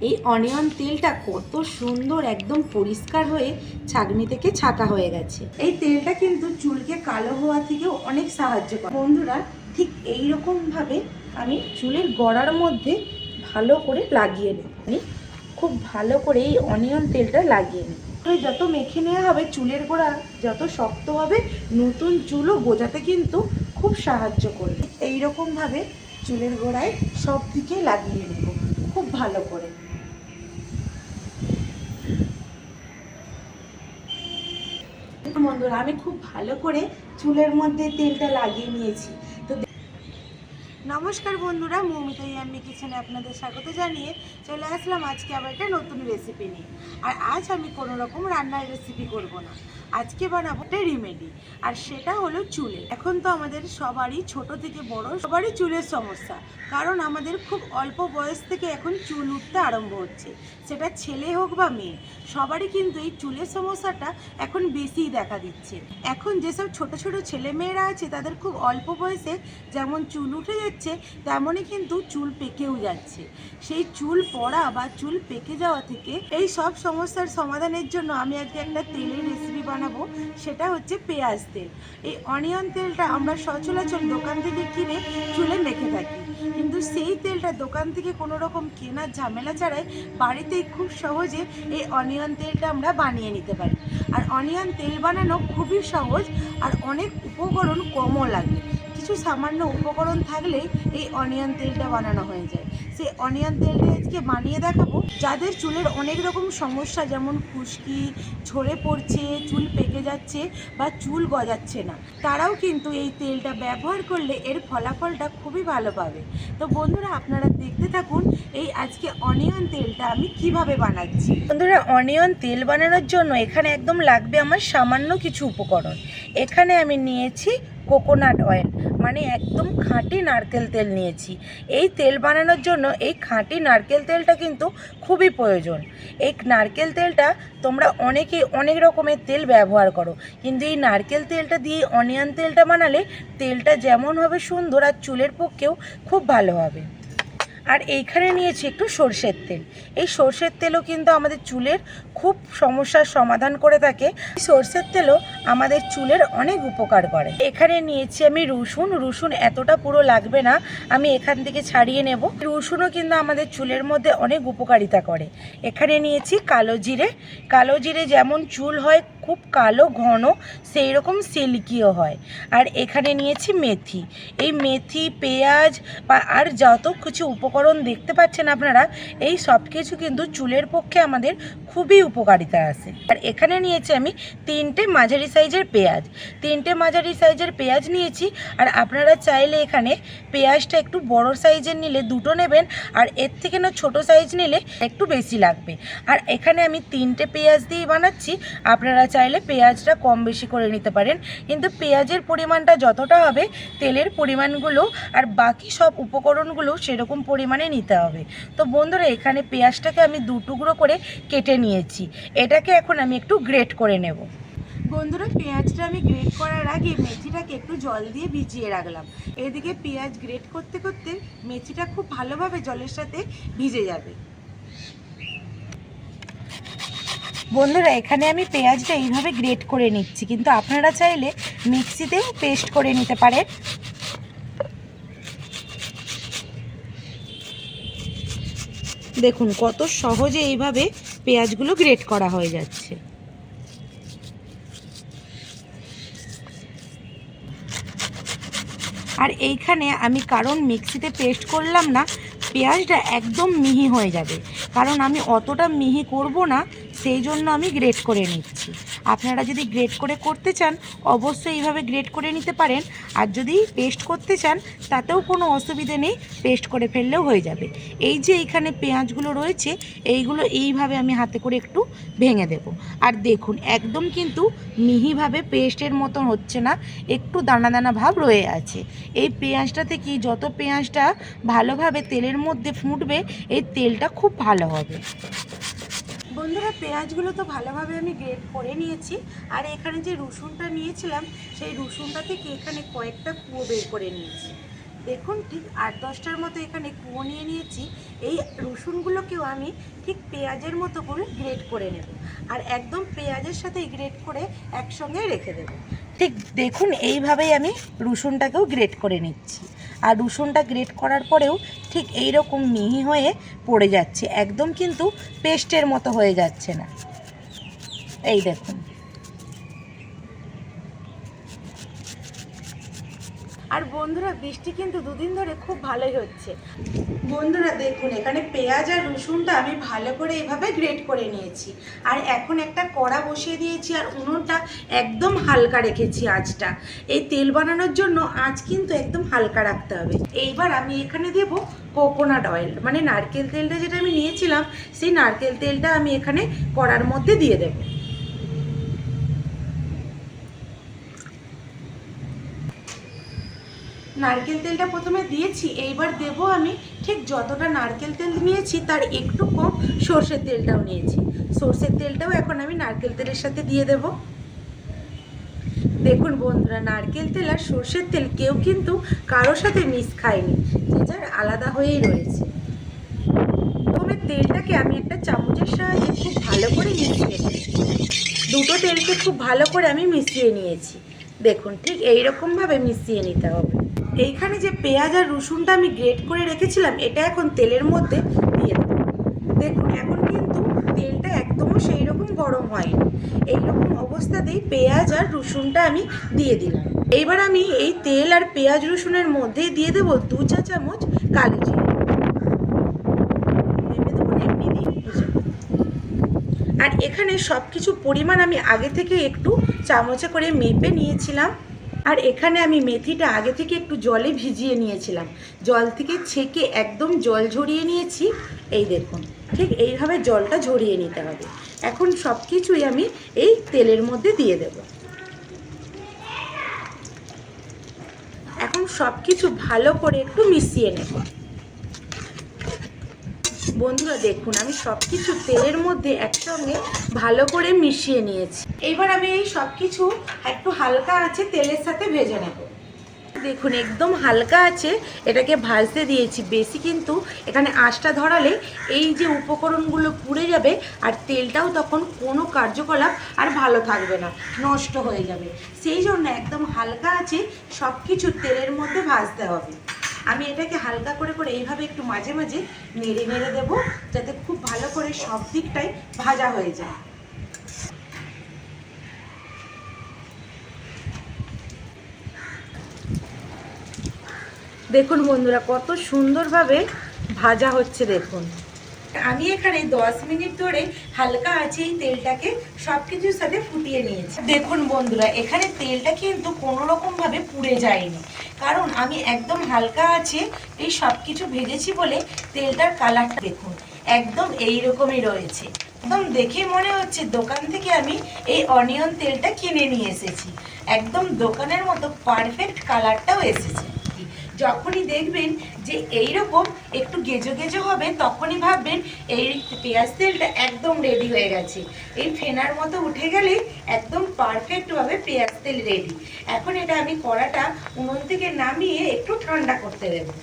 এই অনিয়ন তেলটা কত সুন্দর, একদম পরিষ্কার হয়ে ছাগনি থেকে ছাকা হয়ে গেছে। এই তেলটা কিন্তু চুলকে কালো হওয়া থেকেও অনেক সাহায্য করে। বন্ধুরা, ঠিক এই রকম ভাবে আমি চুলের গড়ার মধ্যে ভালো করে লাগিয়ে আমি খুব ভালো করে এই অনিয়ন তেলটা লাগিয়ে নিই তাহলে যত মেখে নেওয়া হবে, চুলের গোড়া যত শক্ত হবে, নতুন চুলও বোঝাতে কিন্তু খুব সাহায্য করবে। এই রকম চুলের গোড়ায় সব দিকে লাগিয়ে নেব, খুব ভালো করে। বন্ধুরা আমি খুব ভালো করে চুলের মধ্যে তেলটা লাগিয়ে নিয়েছি। তো নমস্কার বন্ধুরা মৌমিতা ইয়াম্মি কিচেনে আপনাদের স্বাগত জানিয়ে চলে আসলাম আজকে আবার একটা নতুন রেসিপি নিয়ে। আর আজ আমি কোনো রকম রান্নার রেসিপি করব না। আজকে বানাবো একটা রেমেডি আর সেটা হলো চুলে এখন তো আমাদের সবারই, ছোট থেকে বড়, সবারই চুলের সমস্যা। কারণ আমাদের খুব অল্প বয়স থেকে এখন চুল উঠতে আরম্ভ হচ্ছে। সেটা ছেলে হোক বা মেয়ে, সবারই কিন্তু এই চুলের সমস্যাটা এখন বেশিই দেখা দিচ্ছে। এখন যেসব ছোট ছোট ছেলে মেয়েরা আছে, তাদের খুব অল্প বয়সে যেমন চুল উঠে যাচ্ছে, তেমনই কিন্তু চুল পেকেও যাচ্ছে। সেই চুল পড়া বা চুল পেকে যাওয়া থেকে এই সব সমস্যার সমাধানের জন্য আমি আজকে একটা তেলের রেসিপি বানাবো, সেটা হচ্ছে পেঁয়াজ তেল। এই অনিয়ন তেলটা আমরা সচরাচর দোকান থেকে কিনে চুলে মেখে থাকি। কিন্তু সেই তেলটা দোকান থেকে কোনো রকম কেনার ঝামেলা ছাড়াই বাড়িতেই খুব সহজে এই অনিয়ন তেলটা আমরা বানিয়ে নিতে পারি। আর অনিয়ন তেল বানানো খুবই সহজ আর অনেক উপকরণ কমও লাগে। কিছু সামান্য উপকরণ থাকলে এই অনিয়ন তেলটা বানানো হয়ে যায়। সেই অনিয়ন তেলটা আজকে বানিয়ে দেখাবো। যাদের চুলের অনেক রকম সমস্যা, যেমন খুশকি, ঝরে পড়ছে, চুল পেকে যাচ্ছে বা চুল গজাচ্ছে না, তারাও কিন্তু এই তেলটা ব্যবহার করলে এর ফলাফলটা খুবই ভালো পাবে। তো বন্ধুরা, আপনারা দেখতে থাকুন এই আজকে অনিয়ন তেলটা আমি কীভাবে বানাচ্ছি। বন্ধুরা, অনিয়ন তেল বানানোর জন্য এখানে একদম লাগবে আমার সামান্য কিছু উপকরণ। এখানে আমি নিয়েছি কোকোনাট অয়েল। মানে একদম খাঁটি নারকেল তেল নিয়েছি। এই তেল বানানোর জন্য এই খাঁটি নারকেল তেলটা কিন্তু খুবই প্রয়োজন। এই নারকেল তেলটা তোমরা অনেকে অনেক রকমের তেল ব্যবহার করো। কিন্তু এই নারকেল তেলটা দিয়ে অনিয়ন তেলটা বানালে তেলটা যেমন হবে সুন্দর আর চুলের পক্ষেও খুব ভালো হবে। আর এইখানে নিয়েছি একটু সর্ষের তেল। এই সর্ষের তেলও কিন্তু আমাদের চুলের খুব সমস্যার সমাধান করে থাকে। সর্ষের তেলও আমাদের চুলের অনেক উপকার করে। এখানে নিয়েছি আমি রসুন। রসুন এতটা পুরো লাগবে না, আমি এখান থেকে ছাড়িয়ে নেব। রসুনও কিন্তু আমাদের চুলের মধ্যে অনেক উপকারিতা করে। এখানে নিয়েছি কালো জিরে। কালো জিরে যেমন চুল হয় খুব কালো, ঘন সেই রকম সিল্কিও হয়। আর এখানে নিয়েছি মেথি। এই মেথি, পেঁয়াজ বা আর যত কিছু উপকরণ দেখতে পাচ্ছেন আপনারা, এই সব কিছু কিন্তু চুলের পক্ষে আমাদের খুবই উপকারিতা আছে। আর এখানে নিয়েছি আমি তিনটে মাঝারি সাইজের পেঁয়াজ। তিনটে মাঝারি সাইজের পেঁয়াজ নিয়েছি, আর আপনারা চাইলে এখানে পেঁয়াজটা একটু বড় সাইজের নিলে দুটো নেবেন, আর এর থেকে না ছোটো সাইজ নিলে একটু বেশি লাগবে। আর এখানে আমি তিনটে পেঁয়াজ দিয়ে বানাচ্ছি, আপনারা চাইলে পেঁয়াজটা কম বেশি করে নিতে পারেন। কিন্তু পেঁয়াজের পরিমাণটা যতটা হবে, তেলের পরিমাণগুলো আর বাকি সব উপকরণগুলো সেরকম পরিমাণে নিতে হবে। তো বন্ধুরা, এখানে পেঁয়াজটাকে আমি দু টুকরো করে কেটে নিয়েছি। এটাকে এখন আমি একটু গ্রেট করে নেব। বন্ধুরা, পেঁয়াজটা আমি গ্রেট করার আগে মেথিটাকে একটু জল দিয়ে ভিজিয়ে রাখলাম। এদিকে পেঁয়াজ গ্রেট করতে করতে মেথিটা খুব ভালোভাবে জলের সাথে ভিজে যাবে। বন্ধুরা, এখানে আমি পেঁয়াজটা এইভাবে গ্রেট করে নিচ্ছি, কিন্তু আপনারা চাইলে মিক্সিতেও পেস্ট করে নিতে পারেন। দেখুন, কত সহজে এইভাবে পেঁয়াজগুলো গ্রেট করা হয়ে যাচ্ছে। আর এইখানে আমি কারণ মিক্সিতে পেস্ট করলাম না, পেঁয়াজটা একদম মিহি হয়ে যাবে। কারণ আমি অতটা মিহি করব না সেই জন্য আমি গ্রেড করে নিচ্ছি। আপনারা যদি গ্রেড করে করতে চান, অবশ্যই এইভাবে গ্রেড করে নিতে পারেন। আর যদি পেস্ট করতে চান, তাতেও কোনো অসুবিধে নেই পেস্ট করে ফেললেও হয়ে যাবে। এই যে এইখানে পেঁয়াজগুলো রয়েছে, এইগুলো এইভাবে আমি হাতে করে একটু ভেঙে দেব। আর দেখুন, একদম কিন্তু মিহিভাবে পেস্টের মতন হচ্ছে না, একটু দানা দানা ভাব রয়ে আছে। এই পেঁয়াজটা থেকে যত পেঁয়াজটা ভালোভাবে তেলের মধ্যে ফুটবে, এই তেলটা খুব ভালো হবে। বন্ধুরা পেঁয়াজগুলো তো ভালোভাবে আমি গ্রেট করে নিয়েছি। আর এখানে যে রসুনটা নিয়েছিলাম, সেই রসুনটা থেকে এখানে কয়েকটা কুয়ো বের করে নিয়েছি। দেখুন, ঠিক আট দশটার মতো এখানে কুয়ো নিয়ে নিয়েছি। এই রসুনগুলোকেও আমি ঠিক পেঁয়াজের মতো করে গ্রেট করে নেব। আর একদম পেঁয়াজের সাথে গ্রেট করে একসঙ্গে রেখে দেব। ঠিক দেখুন, এইভাবেই আমি রসুনটাকেও গ্রেট করে নিচ্ছি। আর রসুনটা গ্রেট করার পরেও ঠিক এই রকম মিহি হয়ে পড়ে যাচ্ছে। একদম কিন্তু পেস্টের মতো হয়ে যাচ্ছে না। এই দেখুন। আর বন্ধুরা, বৃষ্টি কিন্তু দুদিন ধরে খুব ভালোই হচ্ছে। বন্ধুরা, দেখুন, এখানে পেঁয়াজ আর রসুনটা আমি ভালো করে এভাবে গ্রেট করে নিয়েছি। আর এখন একটা কড়া বসিয়ে দিয়েছি আর উনুনটা একদম হালকা রেখেছি আঁচটা। এই তেল বানানোর জন্য আঁচ কিন্তু একদম হালকা রাখতে হবে। এইবার আমি এখানে দেব কোকোনাট অয়েল মানে নারকেল তেলটা যেটা আমি নিয়েছিলাম, সেই নারকেল তেলটা আমি এখানে কড়ার মধ্যে দিয়ে দেবো। নারকেল তেলটা প্রথমে দিয়েছি, এইবার দেব আমি ঠিক যতটা নারকেল তেল নিয়েছি তার একটু কম সর্ষের তেলটাও নিয়েছি। সর্ষের তেলটাও এখন আমি নারকেল তেলের সাথে দিয়ে দেব। দেখুন বন্ধুরা, নারকেল তেল আর সর্ষের তেল কেউ কিন্তু কারোর সাথে মিস খায়নি, যে যার আলাদা হয়েই রয়েছে। প্রথমে তেলটাকে আমি একটা চামচের সাহায্যে খুব ভালো করে মিশিয়ে নিই দুটো তেলকে খুব ভালো করে আমি মিশিয়ে নিয়েছি। দেখুন ঠিক এই রকমভাবে মিশিয়ে নিতে হবে। এইখানে যে পেঁয়াজ আর রসুনটা আমি গ্রেট করে রেখেছিলাম, এটা এখন তেলের মধ্যে দিয়ে দেবো। দেখুন, এখন কিন্তু তেলটা একদমও সেই রকম গরম হয়নি। এইরকম অবস্থাতেই পেঁয়াজ আর রসুনটা আমি দিয়ে দিলাম। এইবার আমি এই তেল আর পেঁয়াজ রসুনের মধ্যে দিয়ে দেবো দু চা চামচ কালো জিরে। আর এখানে সব কিছু পরিমাণ আমি আগে থেকে একটু চামচে করে মেপে নিয়েছিলাম। আর এখানে আমি মেথিটা আগে থেকে একটু জলে ভিজিয়ে নিয়েছিলাম। জল থেকে ছেঁকে একদম জল ঝরিয়ে নিয়েছি। এই দেখুন, ঠিক এইভাবে জলটা ঝরিয়ে নিতে হবে। এখন সব কিছুই আমি এই তেলের মধ্যে দিয়ে দেব। এখন সব কিছু ভালো করে একটু মিশিয়ে নেব। বন্ধুরা দেখুন, আমি সব কিছু তেলের মধ্যে একসঙ্গে ভালো করে মিশিয়ে নিয়েছি। এবার আমি এই সব কিছু একটু হালকা আছে তেলের সাথে ভেজে নেব। দেখুন, একদম হালকা আছে, এটাকে ভাজতে দিয়েছি। বেশি কিন্তু এখানে আঁচটা ধরালে এই যে উপকরণগুলো পুড়ে যাবে আর তেলটাও তখন কোনো কার্যকলাপ আর ভালো থাকবে না, নষ্ট হয়ে যাবে। সেই জন্য একদম হালকা আছে সব কিছু তেলের মধ্যে ভাজতে হবে। আমি এটাকে হালকা করে করে এইভাবে একটু মাঝে মাঝে নেড়ে নেড়ে দেবো, যাতে খুব ভালো করে সব দিকটাই ভাজা হয়ে যায়। দেখুন বন্ধুরা, কত সুন্দরভাবে ভাজা হচ্ছে দেখুন। আমি এখানে দশ মিনিট ধরে হালকা আছে এই তেলটাকে সব কিছুর সাথে ফুটিয়ে নিয়েছি। দেখুন বন্ধুরা, এখানে তেলটা কিন্তু কোনো রকমভাবে পুড়ে যায়নি। কারণ আমি একদম হালকা আছে এই সব কিছু ভেজেছি বলে তেলটার কালারটা দেখুন, একদম এই রকমই রয়েছে। একদম দেখে মনে হচ্ছে দোকান থেকে আমি এই অনিয়ন তেলটা কিনে নিয়ে এসেছি। একদম দোকানের মতো পারফেক্ট কালারটাও এসেছে। যখনই দেখবেন যে এই রকম একটু গেজো গেজো হবে, তখনই ভাববেন এই পেঁয়াজ তেলটা একদম রেডি হয়ে গেছে। এই ফেনার মতো উঠে গেলে একদম পারফেক্টভাবে পেঁয়াজ তেল রেডি এখন এটা আমি কড়াটা উনুন থেকে নামিয়ে একটু ঠান্ডা করতে দেবো।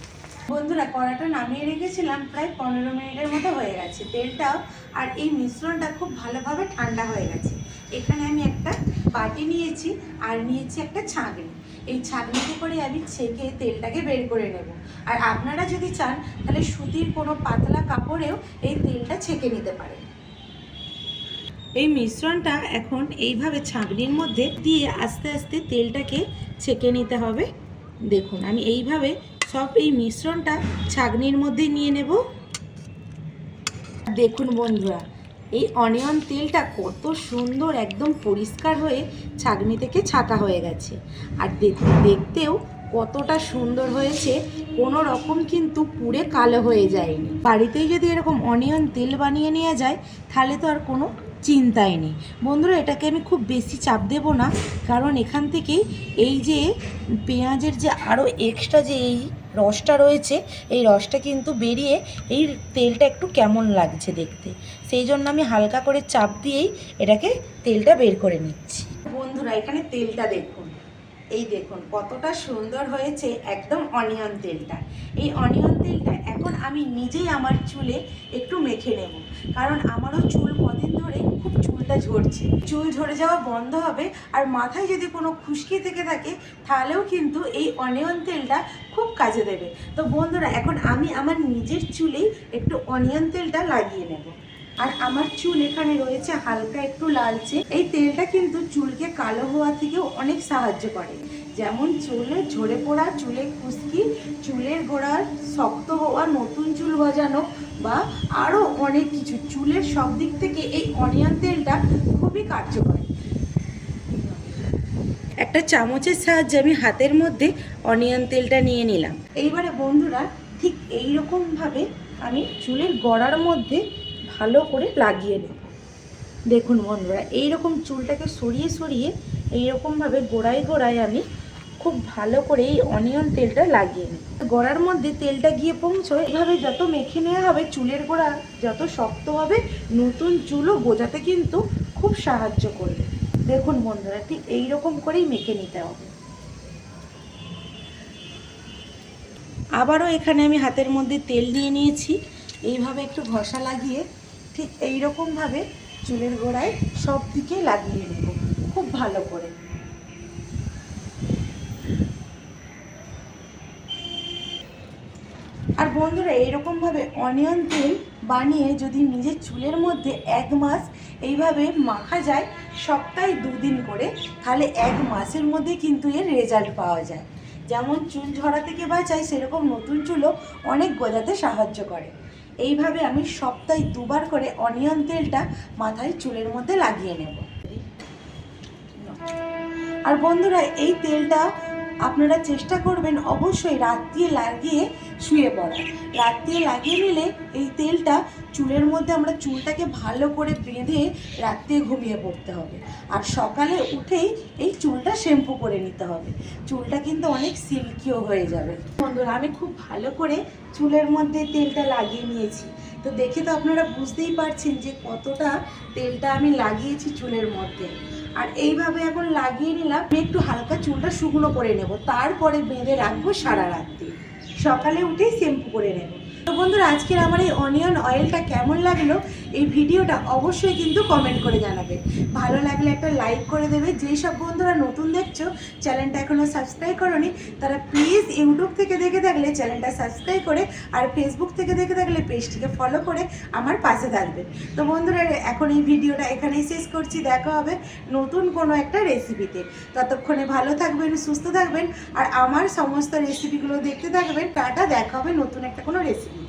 বন্ধুরা, কড়াটা নামিয়ে রেখেছিলাম, প্রায় পনেরো মিনিটের মতো হয়ে গেছে তেলটাও। আর এই মিশ্রণটা খুব ভালোভাবে ঠান্ডা হয়ে গেছে। এখানে আমি একটা বাটি নিয়েছি, আর নিয়েছি একটা ছাঁকনি। এই ছাঁকনিতে করে আমি ছেঁকে তেলটাকে বের করে নেব। আর আপনারা যদি চান, তাহলে সুতির কোনো পাতলা কাপড়েও এই তেলটা ছেঁকে নিতে পারেন। এই মিশ্রণটা এখন এইভাবে ছাঁকনির মধ্যে দিয়ে আস্তে আস্তে তেলটাকে ছেঁকে নিতে হবে। দেখুন, আমি এইভাবে সব এই মিশ্রণটা ছাঁকনির মধ্যে নিয়ে নেব। দেখুন বন্ধুরা এই অনিয়ন তেলটা কত সুন্দর, একদম পরিষ্কার হয়ে ছাঁকনি থেকে ছাকা হয়ে গেছে। আর দেখতেও কতটা সুন্দর হয়েছে, কোনো রকম কিন্তু পুড়ে কালো হয়ে যায়নি। বাড়িতেই যদি এরকম অনিয়ন তেল বানিয়ে নেওয়া যায়, তাহলে তো আর কোনো চিন্তাই নেই। বন্ধুরা, এটাকে আমি খুব বেশি চাপ দেব না, কারণ এখান থেকেই এই যে পেঁয়াজের যে আরও এক্সট্রা যে এই রসটা রয়েছে, এই রসটা কিন্তু বেরিয়ে এই তেলটা একটু কেমন লাগছে দেখতে। সেই জন্য আমি হালকা করে চাপ দিয়েই এটাকে তেলটা বের করে নিচ্ছি। বন্ধুরা, এখানে তেলটা দেখুন। এই দেখুন, কতটা সুন্দর হয়েছে একদম অনিয়ন তেলটা। এই অনিয়ন তেলটা এখন আমি নিজেই আমার চুলে একটু মেখে নেব। কারণ আমারও চুল কদিন চুলটা ঝরছে। চুল ঝরে যাওয়া বন্ধ হবে আর মাথায় যদি কোনো খুশকি থেকে থাকে, তাহলেও কিন্তু এই অনিয়ন তেলটা খুব কাজে দেবে। তো বন্ধুরা, এখন আমি আমার নিজের চুলেই একটু অনিয়ন তেলটা লাগিয়ে নেব। আর আমার চুল এখানে রয়েছে হালকা একটু লালচে। এই তেলটা কিন্তু চুলকে কালো হওয়া থেকেও অনেক সাহায্য করে। যেমন চুলে ঝরে পড়া, চুলে খুশকি, চুলের গোড়ার শক্ত হওয়া, নতুন চুল গজানো বা আরও অনেক কিছু। চুলের সব দিক থেকে এই অনিয়ন তেলটা খুবই কার্যকর একটা চামচের সাহায্যে আমি হাতের মধ্যে অনিয়ন তেলটা নিয়ে নিলাম। এইবারে বন্ধুরা ঠিক এই ভাবে আমি চুলের গড়ার মধ্যে ভালো করে লাগিয়ে নেব। দেখুন বন্ধুরা এই রকম চুলটাকে সরিয়ে সরিয়ে এই এইরকমভাবে গোড়ায় গোড়ায় আমি খুব ভালো করে এই অনিয়ন তেলটা লাগিয়ে নিই গোড়ার মধ্যে তেলটা গিয়ে পৌঁছয় এভাবে যত মেখে নেওয়া হবে, চুলের গোড়া যত শক্ত হবে, নতুন চুলও গোজাতে কিন্তু খুব সাহায্য করবে। দেখুন বন্ধুরা, ঠিক এইরকম করেই মেখে নিতে হবে। আবারও এখানে আমি হাতের মধ্যে তেল নিয়ে নিয়েছি। এইভাবে একটু ঘষা লাগিয়ে ঠিক এইরকমভাবে চুলের গোড়ায় সব দিকে লাগিয়ে নেব, খুব ভালো করে। আর বন্ধুরা, এইরকমভাবে অনিয়ন তেল বানিয়ে যদি নিজের চুলের মধ্যে এক মাস এইভাবে মাখা যায় সপ্তাহে দুদিন করে, তাহলে এক মাসের মধ্যে কিন্তু এর রেজাল্ট পাওয়া যায়। যেমন চুল ঝরা থেকে বাঁচায়, সেরকম নতুন চুলও অনেক গোজাতে সাহায্য করে। এইভাবে আমি সপ্তাহে দুবার করে অনিয়ন তেলটা মাথায় চুলের মধ্যে লাগিয়ে নেব। আর বন্ধুরা, এই তেলটা আপনারা চেষ্টা করবেন অবশ্যই রাত্রিয়ে লাগিয়ে শুয়ে পড়া রাত্রিয়ে লাগিয়ে নিলে এই তেলটা চুলের মধ্যে আমরা চুলটাকে ভালো করে বেঁধে রাত্রে ঘুমিয়ে পড়তে হবে। আর সকালে উঠেই এই চুলটা শ্যাম্পু করে নিতে হবে। চুলটা কিন্তু অনেক সিল্কিও হয়ে যাবে। বন্ধুরা, আমি খুব ভালো করে চুলের মধ্যে তেলটা লাগিয়ে নিয়েছি। তো দেখে তো আপনারা বুঝতেই পারছেন যে কতটা তেলটা আমি লাগিয়েছি চুলের মধ্যে। আর এইভাবে এখন লাগিয়ে নিলাম। একটু হালকা চুলটা শুকনো করে নেব। তারপরে বেঁধে রাখব সারা রাত্রি। সকালে উঠেই শ্যাম্পু করে নেব। তো বন্ধুরা, আজকের আমার এই অনিয়ন অয়েলটা কেমন লাগল? এই ভিডিওটা অবশ্যই কিন্তু কমেন্ট করে জানাবে। ভালো লাগলে একটা লাইক করে দেবে। যেই সব বন্ধুরা নতুন দেখছ চ্যানেলটা এখনও সাবস্ক্রাইব করনি, তারা প্লিজ ইউটিউব থেকে দেখে থাকলে চ্যানেলটা সাবস্ক্রাইব করে আর ফেসবুক থেকে দেখে থাকলে পেজটিকে ফলো করে আমার পাশে থাকবেন তো বন্ধুরা, এখন এই ভিডিওটা এখানেই শেষ করছি। দেখা হবে নতুন কোনো একটা রেসিপিতে ততক্ষণে ভালো থাকবেন, সুস্থ থাকবেন, আর আমার সমস্ত রেসিপিগুলো দেখতে থাকবেন। টাটা, দেখা হবে নতুন একটা কোনো রেসিপি